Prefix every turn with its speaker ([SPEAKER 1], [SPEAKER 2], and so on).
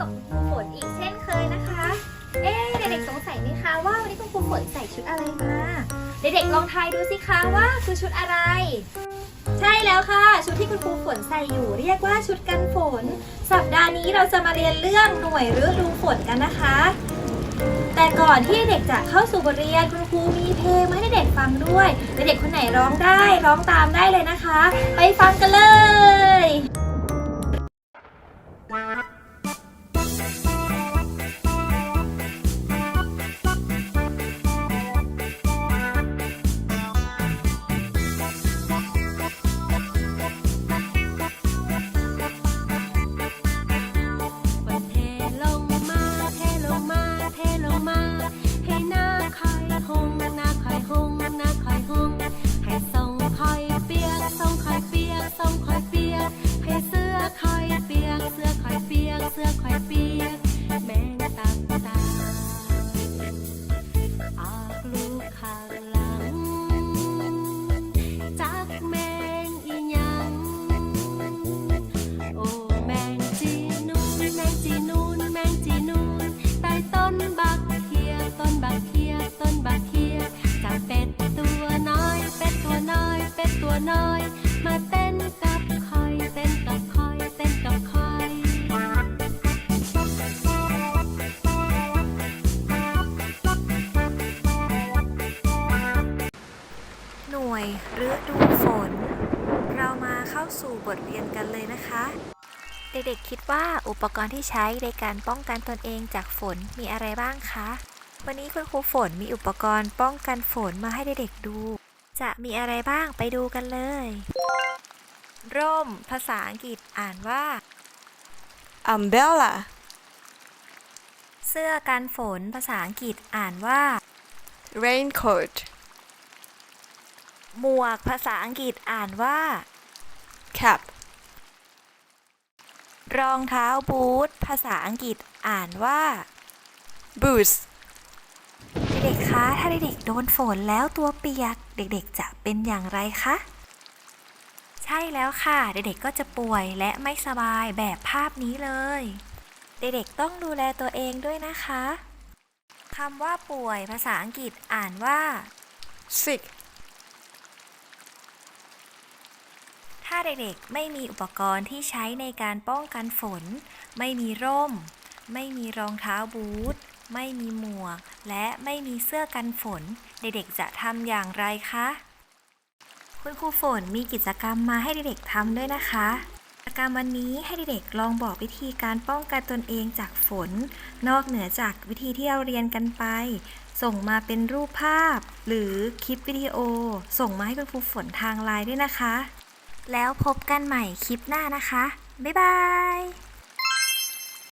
[SPEAKER 1] กับคุณครูฝนอีกเช่นเคยนะคะ เอ๊ะเด็กๆสงสัยไหมคะว่าวันนี้คุณครูฝนใส่ชุดอะไรมา เด็กๆลองทายดูสิคะว่าคือชุดอะไร ใช่แล้วค่ะ ชุดที่คุณครูฝนใส่อยู่ เรียกว่าชุดกันฝน สัปดาห์นี้เราจะมาเรียนเรื่องหน่วยฤดูฝนกันนะคะ แต่ก่อนที่เด็กจะเข้าสู่บทเรียนคุณครูมีเพลงมาให้เด็กฟังด้วย เด็กๆคนไหนร้องได้ร้องตามได้เลยนะคะ ไปฟังกันเลย
[SPEAKER 2] สื้อคอยเปียกแมงตับตาออกลูกข้างหลังจักแมงอีหยัง โอ้แมงจีนูนแมงจีนูนแมงจีนูนใต้ต้นบักเขียต้นบักเขียต้นบักเขียจับเป็ดตัวน้อย เป็ดตัวน้อย เป็ดตัวน้อย มาเต้น น่
[SPEAKER 1] วยฤดูฝน เรามาเข้าสู่บทเรียนกันเลยนะคะ เด็กๆคิดว่าอุปกรณ์ที่ใช้ในการป้องกันตนเองจากฝนมีอะไรบ้างคะ วันนี้คุณครูฝนมีอุปกรณ์ป้องกันฝนมาให้เด็กๆดู จะมีอะไรบ้างไปดูกันเลย ร่ม ภาษาอังกฤษอ่านว่า
[SPEAKER 3] umbrella,
[SPEAKER 1] เสื้อกันฝนภาษาอังกฤษอ่านว่า
[SPEAKER 3] raincoat,
[SPEAKER 1] หมวกภาษาอังกฤษอ่านว่า
[SPEAKER 3] cap,
[SPEAKER 1] รองเท้าบูทภาษาอังกฤษอ่านว่า
[SPEAKER 3] boots,
[SPEAKER 1] เด็กๆ คะ ถ้าเด็กๆ โดนฝนแล้วตัวเปียก เด็กๆ จะเป็นอย่างไรคะ ใช่แล้วค่ะ เด็กๆ ก็จะป่วยและไม่สบายแบบภาพนี้เลย เด็กๆ ต้องดูแลตัวเองด้วยนะคะ คำว่าป่วยภาษาอังกฤษอ่านว่า
[SPEAKER 3] sick, า
[SPEAKER 1] เด็กๆ ไม่มีอุปกรณ์ที่ใช้ในการป้องกันฝน ไม่มีร่ม ไม่มีรองเท้าบูท ไม่มีหมวก และไม่มีเสื้อกันฝน เด็กๆ จะทำอย่างไรคะ คุณครูฝนมีกิจกรรมมาให้เด็กๆทำด้วยนะคะกิจกรรมวันนี้ให้เด็กๆลองบอกวิธีการป้องกันตนเองจากฝน นอกเหนือจากวิธีที่เราเรียนกันไป ส่งมาเป็นรูปภาพ หรือคลิปวิดีโอ ส่งมาให้คุณครูฝนทางไลน์ด้วยนะคะ แล้วพบกันใหม่คลิปหน้านะคะ บ๊ายบาย